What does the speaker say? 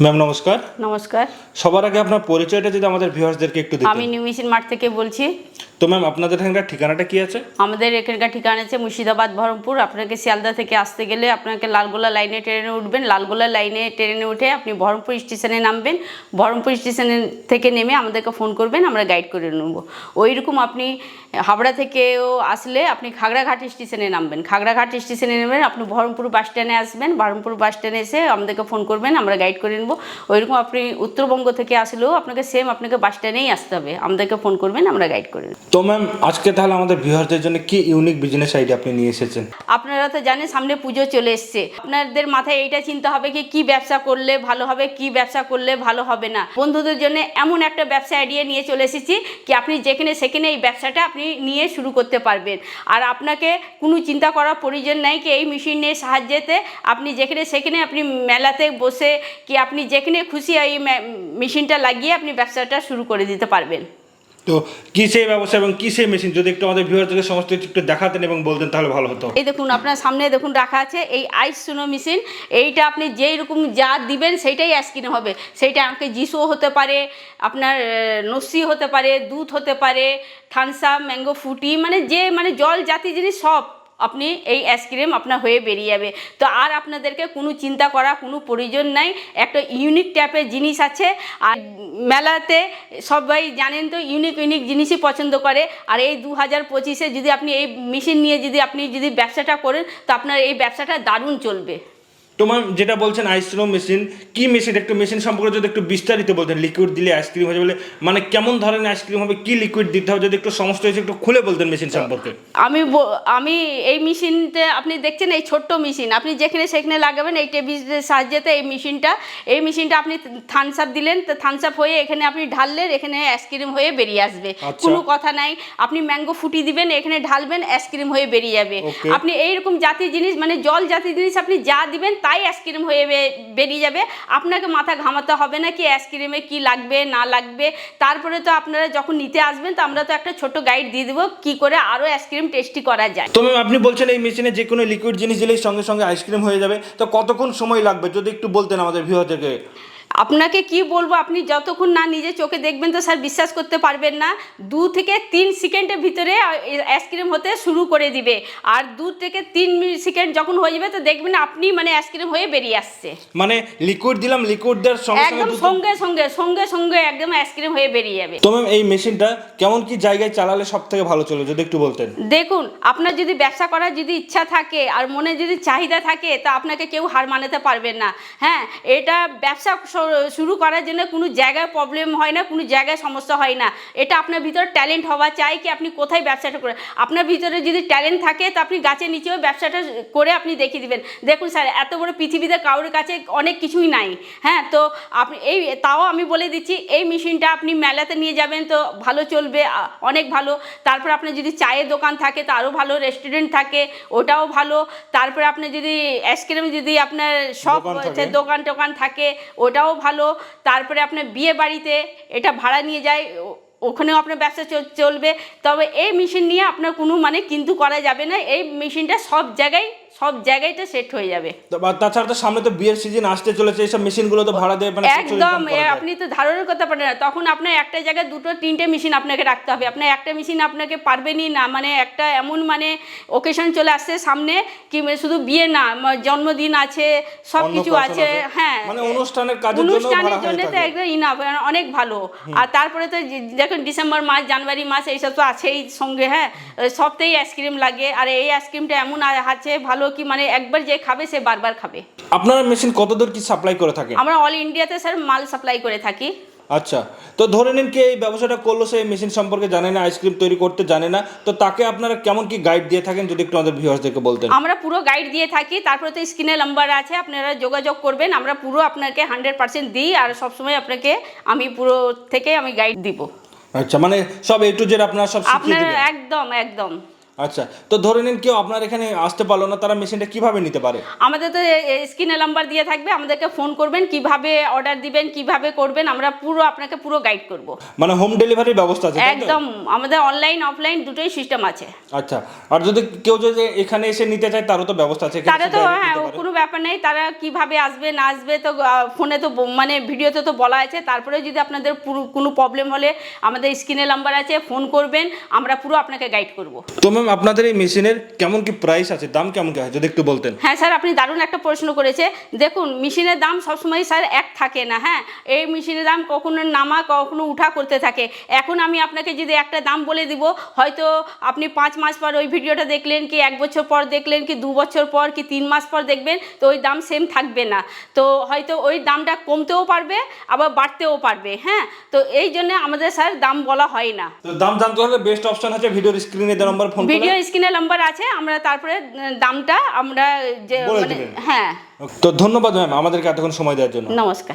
Ma'am নমস্কার। নমস্কার। সবার আগে আপনার পরিচয়টা যদি আমাদের ভিউয়ার্সদেরকে একটু দিতেন। আমি নিউ মিশন মাঠ থেকে বলছি। তো ম্যাম আপনাদের এখানকার ঠিকানাটা কি আছে? আমাদের এখানকার ঠিকানা আছে মুর্শিদাবাদ বহরমপুর। আপনাকে শিয়ালদা থেকে আসতে গেলে আপনাকে লালগোলা লাইনে ট্রেনে উঠবেন। লালগোলা লাইনে ট্রেনে উঠে আপনি বহরমপুর স্টেশনে নামবেন। বহরমপুর স্টেশনে থেকে নেমে আমাদেরকে ফোন করবেন আমরা গাইড করে নেব। ওই রকম আপনি হাবড়া থেকেও আসলে আপনি খাগড়াঘাট স্টেশনে নামবেন। খাগড়াঘাট স্টেশনে নেবেন আপনি বহরমপুর বাস স্ট্যান্ডে আসবেন। বহরমপুর বাস স্ট্যান্ডে এসে আমাদেরকে ফোন করবেন আমরা গাইড করে নেব ওইরকম আপনি উত্তরবঙ্গ থেকে আসলেও আপনাকে সেম আপনাকে বাস স্ট্যান্ডেই আসতে হবে। আমাদেরকে ফোন করবেন আমরা গাইড করে তো ম্যাম আজকে তাহলে আমাদের ভিউয়ার্সদের জন্য কি ইউনিক বিজনেস আইডিয়া আপনি নিয়ে এসেছেন? আপনারা তো জানেন সামনে পুজো চলে এসছে। আপনাদের মাথায় এইটা চিন্তা হবে কি কি ব্যবসা করলে ভালো হবে কি ব্যবসা করলে ভালো হবে না? বন্ধুদের জন্য এমন একটা ব্যবসা আইডিয়া নিয়ে চলে এসেছি কি আপনি যেখানে সেখানে এই ব্যবসাটা আপনি নিয়ে শুরু করতে পারবেন। আর আপনাকে কোনো চিন্তা করার প্রয়োজন নাই কি এই মেশিনের সাহায্যেতে আপনি যেখানে সেখানে আপনি মেলাতে বসে কি আপনি যেখানে খুশি এই মেশিনটা লাগিয়ে আপনি ব্যবসাটা শুরু করে দিতে পারবেন। তো কি সেই ব্যবসা এবং কি সেই মেশিন? যদি একটু আমাদের ভিউয়ারদেরকে সমস্ত কিছু একটু দেখাতেন এবং বলতেন তাহলে ভালো হতো। এই দেখুন আপনার সামনে দেখুন রাখা আছে এই আইস সুনো মেশিন। এইটা আপনি যেই রকম যা দিবেন সেইটাই আইসক্রিম হবে। সেইটা আমাকে জিসও হতে পারে আপনার নসি হতে পারে দুধ হতে পারে থানসা ম্যাঙ্গো ফুটি মানে যে মানে জল জাতি জিনিস সব। আপনি এই আইসক্রিম আপনার হয়ে বেরিয়ে যাবে। তো আর আপনাদেরকে কোনো চিন্তা করা, কোনো প্রয়োজন নাই। একটা ইউনিক টাইপের জিনিস আছে। আর মেলাতে সবাই জানেন তো ইউনিক ইউনিক জিনিসই পছন্দ করে। আর এই দু হাজার পঁচিশে যদি আপনি এই মেশিন নিয়ে যদি আপনি যদি ব্যবসাটা করেন, তো আপনার এই ব্যবসাটা দারুণ চলবে। তো ম্যাম যেটা বলছেন আইসক্রিম মেশিন কি মেশিন একটু মেশিন সম্পর্কে যদি একটু বিস্তারিত বলতেন লিকুইড দিলে আইসক্রিম হয়ে যাবে মানে কেমন ধরনের আইসক্রিম হবে কি লিকুইড দিতে হবে যদি একটু সমস্ত হয়েছে একটু খুলে বলতেন মেশিন সম্পর্কে। আমি আমি এই মেশিনতে আপনি দেখছেন এই ছোট্ট মেশিন আপনি যেখানে সেখানে লাগাবেন এই টেবিলের সাহায্যেতে এই মেশিনটা এই মেশিনটা আপনি থামস আপ দিলেন তো থামস আপ হয়ে এখানে আপনি ঢাললেন এখানে আইসক্রিম হয়ে বেরিয়ে আসবে। আচ্ছা। কোনো কথা নাই আপনি ম্যাঙ্গো ফুটি দিবেন এখানে ঢালবেন আইসক্রিম হয়ে বেরিয়ে যাবে। আপনি এইরকম জাতীয় জিনিস মানে জল জাতীয় জিনিস আপনি যা দিবেন তাই আইসক্রিম হয়ে বেরিয়ে যাবে। আপনাকে মাথা ঘামাতে হবে না কি আইসক্রিমে কি লাগবে, না লাগবে। তারপরে তো আপনারা যখন নিতে আসবেন, তো আমরা তো একটা ছোট গাইড দিয়ে দেবো কী করে আরও আইসক্রিম টেস্টি করা যায়। তো ম্যাম আপনি বলছেন এই মেশিনে যে কোনো লিকুইড জিনিস দিলেই সঙ্গে সঙ্গে আইসক্রিম হয়ে যাবে। তো কতক্ষণ সময় লাগবে? যদি একটু বলতেন আমাদের ভিউয়ারদেরকে আপনাকে কি বলব আপনি যতক্ষণ না নিজে চোখে দেখবেন তো স্যার বিশ্বাস করতে পারবেন না। দু থেকে তিন সেকেন্ডের ভিতরে আইসক্রিম হতে শুরু করে দিবে। আর দু থেকে তিন সেকেন্ড যখন হয়ে যাবে তো দেখবেন আপনি মানে আইসক্রিম হয়ে বেরিয়ে আসছে। মানে লিকুইড দিলাম লিকুইড দেওয়ার সঙ্গে একদম সঙ্গে সঙ্গে সঙ্গে সঙ্গে একদম আইসক্রিম হয়ে বেরিয়ে যাবে। তো ম্যাম এই মেশিনটা কেমন কি জায়গায় চালালে সব থেকে ভালো চলে? যদি একটু বলতেন। দেখুন আপনার যদি ব্যবসা করার যদি ইচ্ছা থাকে আর মনে যদি চাহিদা থাকে তা আপনাকে কেউ হার মানাতে পারবেন না। হ্যাঁ এটা ব্যবসা শুরু করার জন্য কোনো জায়গায় প্রবলেম হয় না কোনো জায়গায় সমস্যা হয় না। এটা আপনার ভিতরে ট্যালেন্ট হওয়া চাই কি আপনি কোথায় ব্যবসাটা করে আপনার ভিতরে যদি ট্যালেন্ট থাকে তো আপনি গাছের নিচেও ব্যবসাটা করে আপনি দেখিয়ে দিবেন। দেখুন স্যার এত বড় পৃথিবীতে কারোর কাছে অনেক কিছুই নাই। হ্যাঁ তো আপনি এই তাও আমি বলে দিচ্ছি এই মেশিনটা আপনি মেলাতে নিয়ে যাবেন তো ভালো চলবে অনেক ভালো। তারপর আপনার যদি চায়ের দোকান থাকে তো আরও ভালো রেস্টুরেন্ট থাকে ওটাও ভালো। তারপরে আপনি যদি আইসক্রিম যদি আপনার সব দোকান টোকান থাকে ওটাও ভালো তারপরে আপনার বিয়ে বাড়িতে এটা ভাড়া নিয়ে যায় ওখানেও আপনার ব্যবসা চল- চলবে। তবে এই মেশিন নিয়ে আপনার কোনো মানে কিন্তু করা যাবে না। এই মেশিনটা সব জায়গায় সব জায়গায়টা সেট হয়ে যাবে তাছাড়া তো সামনে তো বিয়ের সিজন আসতে চলেছে এইসব মেশিনগুলো তো ভাড়া দেবে মানে একদম। আপনি তো ধারণা করতে পারেন না তখন আপনার একটা জায়গায় দুটো তিনটে মেশিন আপনাকে রাখতে হবে আপনার একটা মেশিন আপনাকে পারবেনই না মানে একটা এমন মানে ওকেশন চলে আসছে সামনে কি মানে শুধু বিয়ে না জন্মদিন আছে সব কিছু আছে। হ্যাঁ মানে অনুষ্ঠানের কাজের জন্য অনুষ্ঠানের জন্য তো। একদম ইনাফ অনেক ভালো আর তারপরে তো দেখুন ডিসেম্বর মাস জানুয়ারি মাস এইসব তো আছেই সঙ্গে হ্যাঁ সবতেই আইসক্রিম লাগে আর এই আইসক্রিমটা এমন আছে ভালো কি মানে একবার যে খাবে সে বারবার খাবে। আপনারা মেশিন কত দূর কি সাপ্লাই করে থাকে আমরা অল ইন্ডিয়াতে স্যার মাল সাপ্লাই করে থাকি। আচ্ছা তো ধরে নিন কি এই ব্যবসাটা করল সে মেশিন সম্পর্কে জানে না আইসক্রিম তৈরি করতে জানে না তো তাকে আপনারা কেমন কি গাইড দিয়ে থাকেন যদি একটু আমাদের ভিউয়ার্সদেরকে বলতেন? আমরা পুরো গাইড দিয়ে থাকি তারপরে তো স্ক্রিনে নাম্বার আছে আপনারা যোগাযোগ করবেন আমরা পুরো আপনাকে হান্ড্রেড পার্সেন্ট দিই আর সবসময় আপনাকে আমি পুরো থেকে আমি গাইড দিব। আচ্ছা মানে সব এ টু জেড আপনারা সব শিখিয়ে আপনারা দিবেন? একদম একদম। আচ্ছা তো ধরে নিন কেউ আপনার এখানে আসতে পারল না তারা মেশিনটা কীভাবে নিতে পারে? আমাদের তো স্ক্রিনে নাম্বার দিয়ে থাকবে আমাদেরকে ফোন করবেন কীভাবে অর্ডার দিবেন কীভাবে করবেন আমরা পুরো আপনাকে পুরো গাইড করব। মানে হোম ডেলিভারির ব্যবস্থা আছে একদম আমাদের অনলাইন অফলাইন দুটোই সিস্টেম আছে। আচ্ছা আর যদি কেউ যদি এখানে এসে নিতে চায় তারও তো ব্যবস্থা আছে তারা তো হ্যাঁ কোনো ব্যাপার নেই তারা কীভাবে আসবে না আসবে তো ফোনে তো মানে ভিডিওতে তো বলা আছে তারপরে যদি আপনাদের পুরো কোনো প্রবলেম হলে আমাদের স্ক্রিনে নাম্বার আছে ফোন করবেন আমরা পুরো আপনাকে গাইড করব। তো ম্যাম আপনাদের এই মেশিনের কেমন কি প্রাইস আছে? দাম কেমন কি আছে? যদি একটু বলতেন। হ্যাঁ স্যার আপনি দারুণ একটা প্রশ্ন করেছে। দেখুন মেশিনের দাম সবসময় স্যার এক থাকে না হ্যাঁ? এই মেশিনের দাম কখনো নামা কখনো উঠা করতে থাকে। এখন আমি আপনাকে যদি একটা দাম বলে দিব হয়তো আপনি পাঁচ মাস পর ওই ভিডিওটা দেখলেন কি এক বছর পর দেখলেন কি দু বছর পর কি তিন মাস পর দেখবেন তো ওই দাম সেম থাকবে না। তো হয়তো ওই দামটা কমতেও পারবে আবার বাড়তেও পারবে হ্যাঁ? তো এই জন্য আমাদের স্যার দাম বলা হয় না। তো দাম জানতে হলে বেস্ট অপশন আছে ভিডিওর স্ক্রিনে দেওয়া নাম্বার ফোন ভিডিও স্ক্রিনে নাম্বার আছে আমরা তারপরে দামটা আমরা যে মানে হ্যাঁ। তো ধন্যবাদ ম্যাম আমাদেরকে এতক্ষণ সময় দেওয়ার জন্য। নমস্কার।